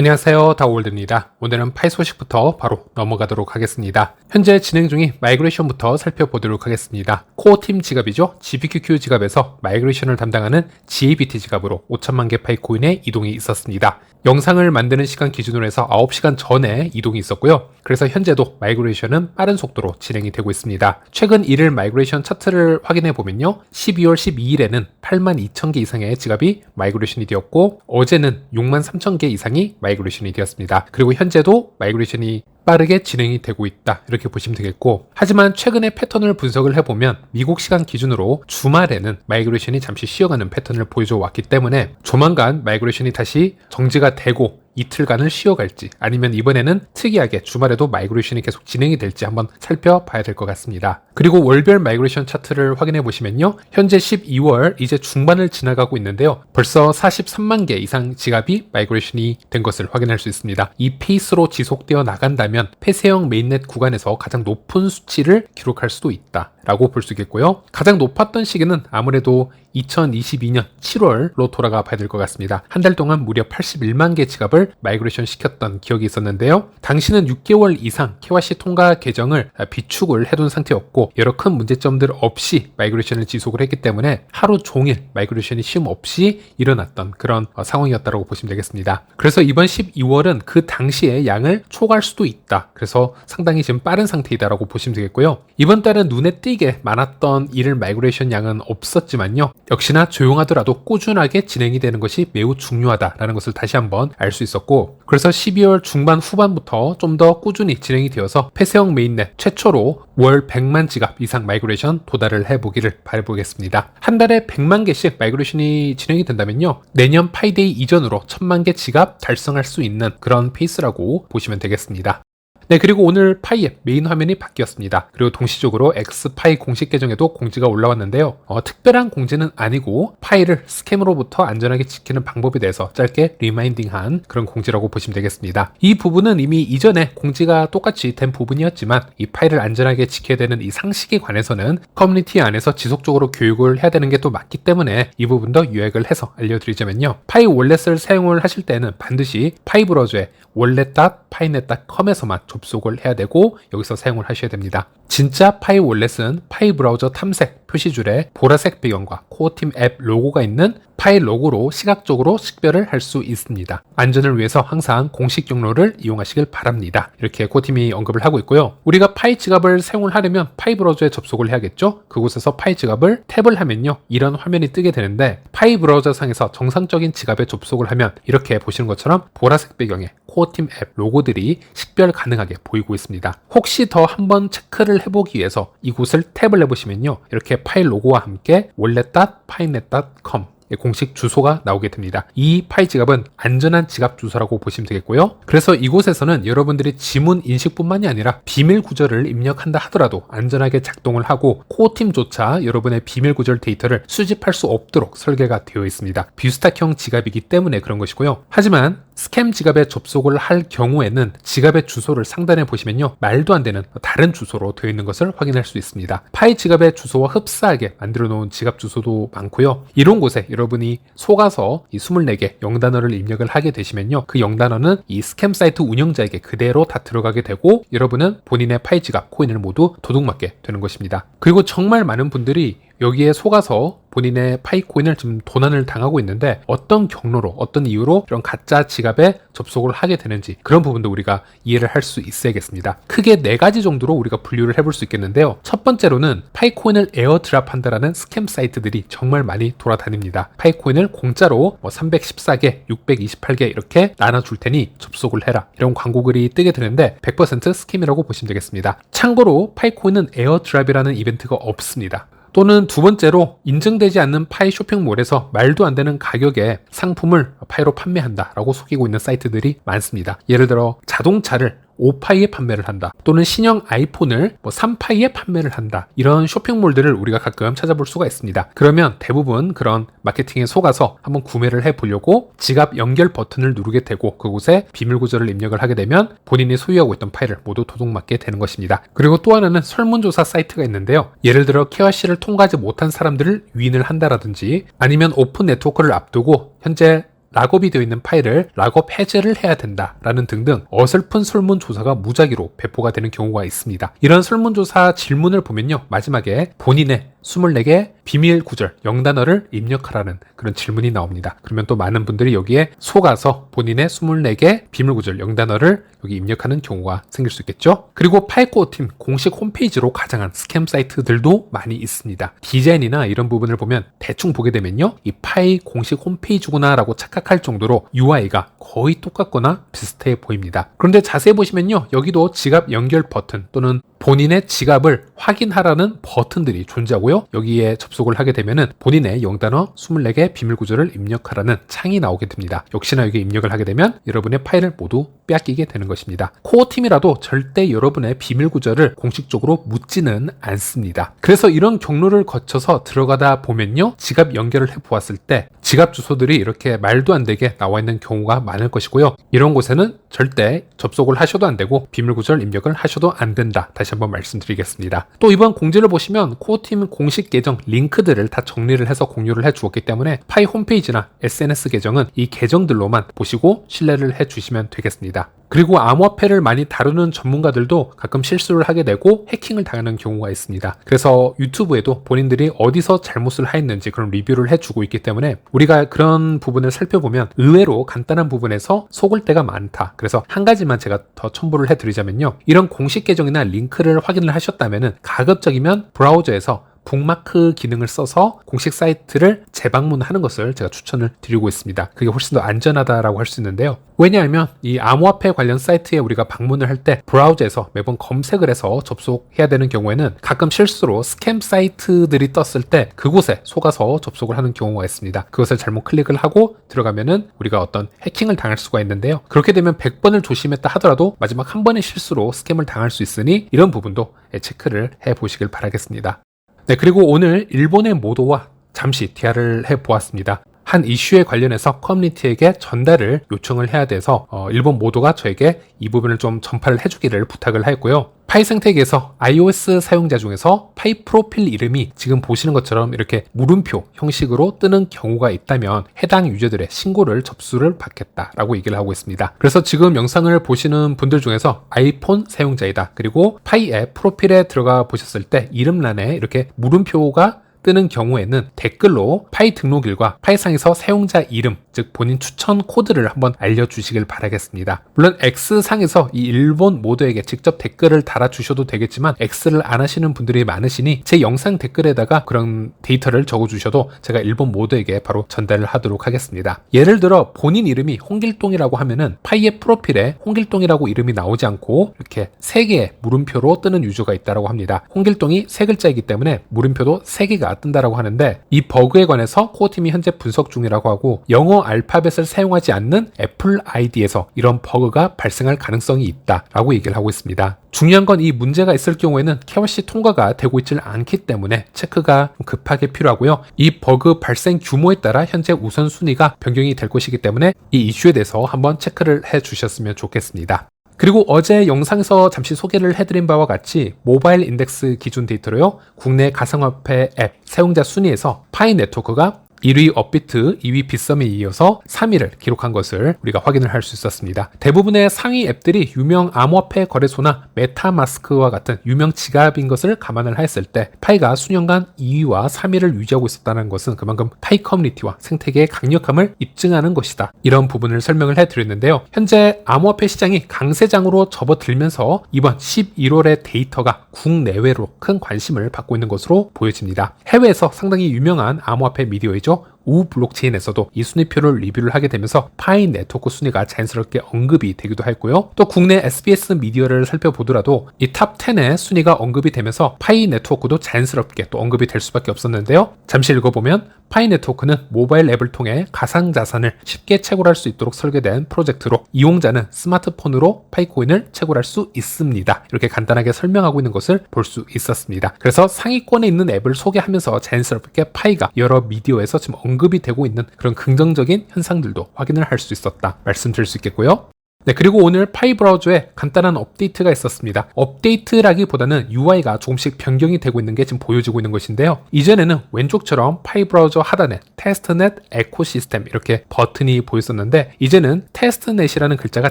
안녕하세요 다우월드입니다. 오늘은 파이 소식부터 바로 넘어가도록 하겠습니다. 현재 진행 중인 마이그레이션부터 살펴보도록 하겠습니다. 코어 팀 지갑이죠. GBQQ 지갑에서 마이그레이션을 담당하는 GABT 지갑으로 5천만 개 파이 코인의 이동이 있었습니다. 영상을 만드는 시간 기준으로 해서 9시간 전에 이동이 있었고요. 그래서 현재도 마이그레이션은 빠른 속도로 진행이 되고 있습니다. 최근 1일 마이그레이션 차트를 확인해 보면요. 12월 12일에는 8만 2천 개 이상의 지갑이 마이그레이션이 되었고 어제는 6만 3천 개 이상이 마이그레이션이 되었습니다. 그리고 현재도 마이그레이션이 빠르게 진행이 되고 있다. 이렇게 보시면 되겠고. 하지만 최근의 패턴을 분석을 해보면 미국 시간 기준으로 주말에는 마이그레이션이 잠시 쉬어가는 패턴을 보여줘 왔기 때문에 조만간 마이그레이션이 다시 정지가 되고 이틀간을 쉬어갈지 아니면 이번에는 특이하게 주말에도 마이그레이션이 계속 진행이 될지 한번 살펴봐야 될 것 같습니다. 그리고 월별 마이그레이션 차트를 확인해 보시면요. 현재 12월 이제 중반을 지나가고 있는데요. 벌써 43만 개 이상 지갑이 마이그레이션이 된 것을 확인할 수 있습니다. 이 페이스로 지속되어 나간다면 폐쇄형 메인넷 구간에서 가장 높은 수치를 기록할 수도 있다. 라고 볼 수 있겠고요. 가장 높았던 시기는 아무래도 2022년 7월로 돌아가 봐야 될 것 같습니다. 한 달 동안 무려 81만 개 지갑을 마이그레이션 시켰던 기억이 있었는데요. 당시는 6개월 이상 KYC 통과 계정을 비축을 해둔 상태였고 여러 큰 문제점들 없이 마이그레이션을 지속을 했기 때문에 하루 종일 마이그레이션이 쉼 없이 일어났던 그런 어, 상황이었다고 보시면 되겠습니다. 그래서 이번 12월은 그 당시의 양을 초과할 수도 있다. 그래서 상당히 지금 빠른 상태이다라고 보시면 되겠고요. 이번 달은 눈에 띄게 많았던 일일 마이그레이션 양은 없었지만요. 역시나 조용하더라도 꾸준하게 진행이 되는 것이 매우 중요하다라는 것을 다시 한번 알 수 있 었고 그래서 12월 중반 후반부터 좀 더 꾸준히 진행이 되어서 폐쇄형 메인넷 최초로 월 100만 지갑 이상 마이그레이션 도달을 해보기를 바라보겠습니다. 한 달에 100만 개씩 마이그레이션이 진행이 된다면요. 내년 파이데이 이전으로 1000만 개 지갑 달성할 수 있는 그런 페이스라고 보시면 되겠습니다. 네, 그리고 오늘 파이앱 메인 화면이 바뀌었습니다. 그리고 동시적으로 엑스파이 공식 계정에도 공지가 올라왔는데요. 어, 특별한 공지는 아니고 파일을 스캠으로부터 안전하게 지키는 방법에 대해서 짧게 리마인딩한 그런 공지라고 보시면 되겠습니다. 이 부분은 이미 이전에 공지가 똑같이 된 부분이었지만 이 파일을 안전하게 지켜야 되는 이 상식에 관해서는 커뮤니티 안에서 지속적으로 교육을 해야 되는 게 또 맞기 때문에 이 부분도 요약을 해서 알려드리자면요. 파이 월렛을 사용을 하실 때는 반드시 파이 브러저에 wallet.painet.com에서만 접속을 해야 되고 여기서 사용을 하셔야 됩니다. 진짜 파이 월렛은 파이 브라우저 탐색 표시줄에 보라색 배경과 코어팀 앱 로고가 있는 파일 로고로 시각적으로 식별을 할 수 있습니다. 안전을 위해서 항상 공식 경로를 이용하시길 바랍니다. 이렇게 코어팀이 언급을 하고 있고요. 우리가 파이 지갑을 사용을 하려면 파이 브라우저에 접속을 해야겠죠? 그곳에서 파이 지갑을 탭을 하면요. 이런 화면이 뜨게 되는데 파이 브라우저 상에서 정상적인 지갑에 접속을 하면 이렇게 보시는 것처럼 보라색 배경에 코어팀 앱 로고들이 식별 가능하게 보이고 있습니다. 혹시 더 한번 체크를 해보기 위해서 이곳을 탭을 해보시면요. 이렇게 파일 로고와 함께 wallet.pinet.com 공식 주소가 나오게 됩니다. 이 파이 지갑은 안전한 지갑 주소라고 보시면 되겠고요. 그래서 이곳에서는 여러분들이 지문 인식뿐만이 아니라 비밀 구절을 입력한다 하더라도 안전하게 작동을 하고 코어팀조차 여러분의 비밀 구절 데이터를 수집할 수 없도록 설계가 되어 있습니다. 비스탁형 지갑이기 때문에 그런 것이고요. 하지만 스캠 지갑에 접속을 할 경우에는 지갑의 주소를 상단에 보시면요. 말도 안 되는 다른 주소로 되어 있는 것을 확인할 수 있습니다. 파이 지갑의 주소와 흡사하게 만들어 놓은 지갑 주소도 많고요. 이런 곳에 여러분이 속아서 이 24개 영단어를 입력을 하게 되시면요. 그 영단어는 이 스캠 사이트 운영자에게 그대로 다 들어가게 되고 여러분은 본인의 파이 지갑 코인을 모두 도둑맞게 되는 것입니다. 그리고 정말 많은 분들이 여기에 속아서 본인의 파이코인을 지금 도난을 당하고 있는데 어떤 경로로 어떤 이유로 이런 가짜 지갑에 접속을 하게 되는지 그런 부분도 우리가 이해를 할 수 있어야겠습니다. 크게 네 가지 정도로 우리가 분류를 해볼 수 있겠는데요. 첫 번째로는 파이코인을 에어드랍한다라는 스캠 사이트들이 정말 많이 돌아다닙니다. 파이코인을 공짜로 뭐 314개, 628개 이렇게 나눠줄 테니 접속을 해라 이런 광고글이 뜨게 되는데 100% 스캠이라고 보시면 되겠습니다. 참고로 파이코인은 에어드랍이라는 이벤트가 없습니다. 또는 두 번째로 인증되지 않는 파이 쇼핑몰에서 말도 안 되는 가격에 상품을 파이로 판매한다라고 속이고 있는 사이트들이 많습니다. 예를 들어 자동차를 5파이에 판매를 한다. 또는 신형 아이폰을 뭐 3파이에 판매를 한다. 이런 쇼핑몰들을 우리가 가끔 찾아볼 수가 있습니다. 그러면 대부분 그런 마케팅에 속아서 한번 구매를 해 보려고 지갑 연결 버튼을 누르게 되고 그곳에 비밀 구절을 입력을 하게 되면 본인이 소유하고 있던 파일을 모두 도둑맞게 되는 것입니다. 그리고 또 하나는 설문조사 사이트가 있는데요. 예를 들어 KYC를 통과하지 못한 사람들을 위인을 한다라든지 아니면 오픈 네트워크를 앞두고 현재 락업이 되어 있는 파일을 락업 해제를 해야 된다라는 등등 어설픈 설문조사가 무작위로 배포가 되는 경우가 있습니다. 이런 설문조사 질문을 보면요. 마지막에 본인의 24개 비밀 구절, 영단어를 입력하라는 그런 질문이 나옵니다. 그러면 또 많은 분들이 여기에 속아서 본인의 24개 비밀 구절, 영단어를 여기 입력하는 경우가 생길 수 있겠죠. 그리고 파이코어 팀 공식 홈페이지로 가장한 스캠 사이트들도 많이 있습니다. 디자인이나 이런 부분을 보면 대충 보게 되면요. 이 파이 공식 홈페이지구나라고 착각할 정도로 UI가 거의 똑같거나 비슷해 보입니다. 그런데 자세히 보시면요. 여기도 지갑 연결 버튼 또는 본인의 지갑을 확인하라는 버튼들이 존재하고요. 여기에 접속을 하게 되면은 본인의 영단어 24개 비밀 구조를 입력하라는 창이 나오게 됩니다. 역시나 여기 입력을 하게 되면 여러분의 파일을 모두 빼앗기게 되는 것입니다. 코어 팀이라도 절대 여러분의 비밀 구조를 공식적으로 묻지는 않습니다. 그래서 이런 경로를 거쳐서 들어가다 보면요. 지갑 연결을 해 보았을 때 지갑 주소들이 이렇게 말도 안 되게 나와 있는 경우가 많을 것이고요. 이런 곳에는 절대 접속을 하셔도 안 되고 비밀 구절 입력을 하셔도 안 된다. 다시 한번 말씀드리겠습니다. 또 이번 공지를 보시면 코어팀 공식 계정 링크들을 다 정리를 해서 공유를 해 주었기 때문에 파이 홈페이지나 SNS 계정은 이 계정들로만 보시고 신뢰를 해 주시면 되겠습니다. 그리고 암호화폐를 많이 다루는 전문가들도 가끔 실수를 하게 되고 해킹을 당하는 경우가 있습니다. 그래서 유튜브에도 본인들이 어디서 잘못을 하였는지 그런 리뷰를 해주고 있기 때문에 우리가 그런 부분을 살펴보면 의외로 간단한 부분에서 속을 때가 많다. 그래서 한 가지만 제가 더 첨부를 해드리자면요. 이런 공식 계정이나 링크를 확인을 하셨다면 가급적이면 브라우저에서 북마크 기능을 써서 공식 사이트를 재방문하는 것을 제가 추천을 드리고 있습니다. 그게 훨씬 더 안전하다라고 할 수 있는데요. 왜냐하면 이 암호화폐 관련 사이트에 우리가 방문을 할 때 브라우저에서 매번 검색을 해서 접속해야 되는 경우에는 가끔 실수로 스캠 사이트들이 떴을 때 그곳에 속아서 접속을 하는 경우가 있습니다. 그것을 잘못 클릭을 하고 들어가면은 우리가 어떤 해킹을 당할 수가 있는데요. 그렇게 되면 100번을 조심했다 하더라도 마지막 한 번의 실수로 스캠을 당할 수 있으니 이런 부분도 체크를 해 보시길 바라겠습니다. 네, 그리고 오늘 일본의 모도와 잠시 대화를 해 보았습니다. 한 이슈에 관련해서 커뮤니티에게 전달을 요청을 해야 돼서 어, 일본 모도가 저에게 이 부분을 좀 전파를 해주기를 부탁을 했고요. 파이 생태계에서 iOS 사용자 중에서 파이 프로필 이름이 지금 보시는 것처럼 이렇게 물음표 형식으로 뜨는 경우가 있다면 해당 유저들의 신고를 접수를 받겠다라고 얘기를 하고 있습니다. 그래서 지금 영상을 보시는 분들 중에서 아이폰 사용자이다. 그리고 파이 앱 프로필에 들어가 보셨을 때 이름란에 이렇게 물음표가 뜨는 경우에는 댓글로 파이 등록일과 파이상에서 사용자 이름, 즉 본인 추천 코드를 한번 알려주시길 바라겠습니다. 물론 X상에서 이 일본 모드에게 직접 댓글을 달아주셔도 되겠지만 X를 안 하시는 분들이 많으시니 제 영상 댓글에다가 그런 데이터를 적어주셔도 제가 일본 모드에게 바로 전달을 하도록 하겠습니다. 예를 들어 본인 이름이 홍길동이라고 하면은 파이의 프로필에 홍길동이라고 이름이 나오지 않고 이렇게 세 개의 물음표로 뜨는 유저가 있다고 합니다. 홍길동이 세 글자이기 때문에 물음표도 세 개가 뜬다라고 하는데 이 버그에 관해서 코어팀이 현재 분석 중이라고 하고 영어 알파벳을 사용하지 않는 애플 아이디에서 이런 버그가 발생할 가능성이 있다라고 얘기를 하고 있습니다. 중요한 건 이 문제가 있을 경우에는 KYC 통과가 되고 있지 않기 때문에 체크가 급하게 필요하고요. 이 버그 발생 규모에 따라 현재 우선순위가 변경이 될 것이기 때문에 이 이슈에 대해서 한번 체크를 해 주셨으면 좋겠습니다. 그리고 어제 영상에서 잠시 소개를 해드린 바와 같이 모바일 인덱스 기준 데이터로요. 국내 가상화폐 앱 사용자 순위에서 파이 네트워크가 1위 업비트, 2위 빗썸에 이어서 3위를 기록한 것을 우리가 확인을 할 수 있었습니다. 대부분의 상위 앱들이 유명 암호화폐 거래소나 메타마스크와 같은 유명 지갑인 것을 감안을 했을 때 파이가 수년간 2위와 3위를 유지하고 있었다는 것은 그만큼 파이 커뮤니티와 생태계의 강력함을 입증하는 것이다. 이런 부분을 설명을 해드렸는데요. 현재 암호화폐 시장이 강세장으로 접어들면서 이번 11월의 데이터가 국내외로 큰 관심을 받고 있는 것으로 보여집니다. 해외에서 상당히 유명한 암호화폐 미디어이죠. 우 블록체인에서도 이 순위표를 리뷰를 하게 되면서 파이 네트워크 순위가 자연스럽게 언급이 되기도 했고요. 또 국내 SBS 미디어를 살펴보더라도 이 탑 10의 순위가 언급이 되면서 파이 네트워크도 자연스럽게 또 언급이 될 수밖에 없었는데요. 잠시 읽어보면 파이 네트워크는 모바일 앱을 통해 가상 자산을 쉽게 채굴할 수 있도록 설계된 프로젝트로 이용자는 스마트폰으로 파이코인을 채굴할 수 있습니다. 이렇게 간단하게 설명하고 있는 것을 볼 수 있었습니다. 그래서 상위권에 있는 앱을 소개하면서 자연스럽게 파이가 여러 미디어에서 지금 이 되고 있는 그런 긍정적인 현상들도 확인을 할 수 있었다 말씀드릴 수 있겠고요. 네, 그리고 오늘 파이 브라우저에 간단한 업데이트가 있었습니다. 업데이트라기보다는 UI가 조금씩 변경이 되고 있는 게 지금 보여지고 있는 것인데요. 이전에는 왼쪽처럼 파이 브라우저 하단에 테스트넷 에코 시스템 이렇게 버튼이 보였었는데 이제는 테스트넷이라는 글자가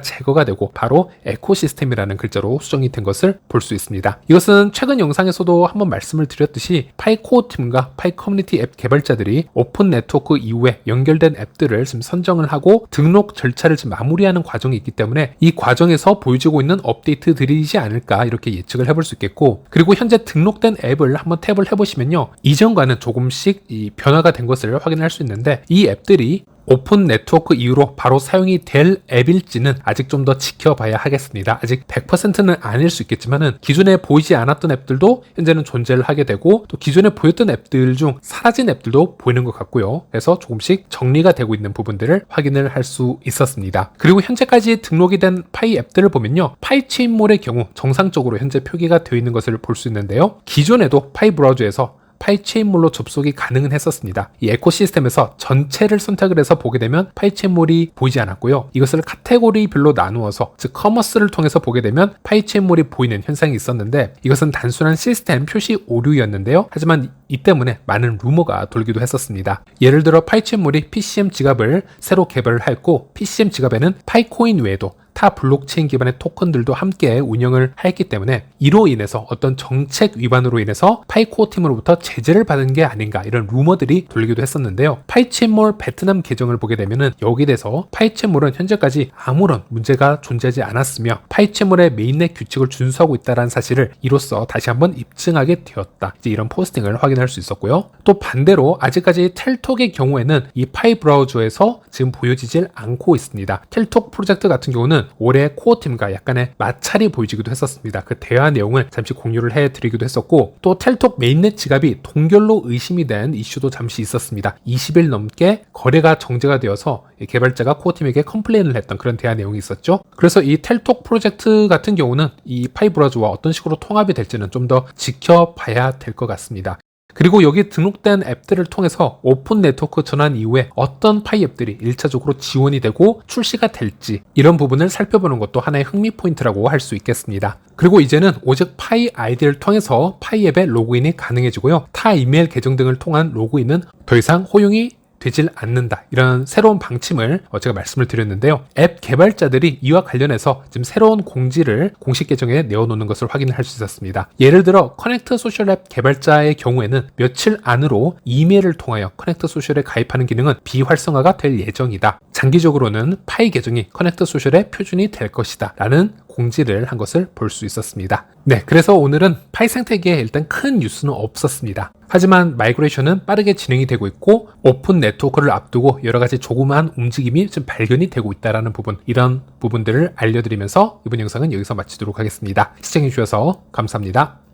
제거가 되고 바로 에코 시스템이라는 글자로 수정이 된 것을 볼 수 있습니다. 이것은 최근 영상에서도 한번 말씀을 드렸듯이 파이 코어 팀과 파이 커뮤니티 앱 개발자들이 오픈 네트워크 이후에 연결된 앱들을 지금 선정을 하고 등록 절차를 지금 마무리하는 과정이 있기 때문에 이 과정에서 보여지고 있는 업데이트들이지 않을까 이렇게 예측을 해볼 수 있겠고 그리고 현재 등록된 앱을 한번 탭을 해보시면요 이전과는 조금씩 이 변화가 된 것을 확인할 수 있는데 이 앱들이 오픈 네트워크 이후로 바로 사용이 될 앱일지는 아직 좀 더 지켜봐야 하겠습니다. 아직 100%는 아닐 수 있겠지만은 기존에 보이지 않았던 앱들도 현재는 존재를 하게 되고 또 기존에 보였던 앱들 중 사라진 앱들도 보이는 것 같고요. 그래서 조금씩 정리가 되고 있는 부분들을 확인을 할 수 있었습니다. 그리고 현재까지 등록이 된 파이 앱들을 보면요. 파이 체인몰의 경우 정상적으로 현재 표기가 되어 있는 것을 볼 수 있는데요. 기존에도 파이 브라우저에서 파이체인몰로 접속이 가능은 했었습니다. 이 에코시스템에서 전체를 선택을 해서 보게 되면 파이체인몰이 보이지 않았고요. 이것을 카테고리별로 나누어서 즉 커머스를 통해서 보게 되면 파이체인몰이 보이는 현상이 있었는데 이것은 단순한 시스템 표시 오류였는데요. 하지만 이 때문에 많은 루머가 돌기도 했었습니다. 예를 들어 파이체인몰이 PCM 지갑을 새로 개발을 했고 PCM 지갑에는 파이코인 외에도 타 블록체인 기반의 토큰들도 함께 운영을 했기 때문에 이로 인해서 어떤 정책 위반으로 인해서 파이코어 팀으로부터 제재를 받은 게 아닌가 이런 루머들이 돌기도 했었는데요. 파이체몰 베트남 계정을 보게 되면은 여기에 대해서 파이체몰은 현재까지 아무런 문제가 존재하지 않았으며 파이체몰의 메인넷 규칙을 준수하고 있다는 사실을 이로써 다시 한번 입증하게 되었다. 이제 이런 포스팅을 확인 할 수 있었고요. 또 반대로 아직까지 텔톡의 경우에는 이 파이 브라우저에서 지금 보여지질 않고 있습니다. 텔톡 프로젝트 같은 경우는 올해 코어 팀과 약간의 마찰이 보이지기도 했었습니다. 그 대화 내용을 잠시 공유를 해드리기도 했었고 또 텔톡 메인넷 지갑이 동결로 의심이 된 이슈도 잠시 있었습니다. 20일 넘게 거래가 정지가 되어서 개발자가 코어 팀에게 컴플레인을 했던 그런 대화 내용이 있었죠. 그래서 이 텔톡 프로젝트 같은 경우는 이 파이 브라우저와 어떤 식으로 통합이 될지는 좀 더 지켜봐야 될 것 같습니다. 그리고 여기 등록된 앱들을 통해서 오픈 네트워크 전환 이후에 어떤 파이 앱들이 1차적으로 지원이 되고 출시가 될지 이런 부분을 살펴보는 것도 하나의 흥미 포인트라고 할 수 있겠습니다. 그리고 이제는 오직 파이 아이디를 통해서 파이 앱의 로그인이 가능해지고요. 타 이메일 계정 등을 통한 로그인은 더 이상 허용이 되질 않는다. 이런 새로운 방침을 어, 제가 말씀을 드렸는데요. 앱 개발자들이 이와 관련해서 지금 새로운 공지를 공식 계정에 내어놓는 것을 확인할 수 있었습니다. 예를 들어 커넥트 소셜 앱 개발자의 경우에는 며칠 안으로 이메일을 통하여 커넥트 소셜에 가입하는 기능은 비활성화가 될 예정이다. 장기적으로는 파이 계정이 커넥트 소셜의 표준이 될 것이다. 라는 공지를 한 것을 볼 수 있었습니다. 네, 그래서 오늘은 파이 생태계에 일단 큰 뉴스는 없었습니다. 하지만 마이그레이션은 빠르게 진행이 되고 있고 오픈 네트워크를 앞두고 여러 가지 조그마한 움직임이 좀 발견이 되고 있다라는 부분 이런 부분들을 알려드리면서 이번 영상은 여기서 마치도록 하겠습니다. 시청해 주셔서 감사합니다.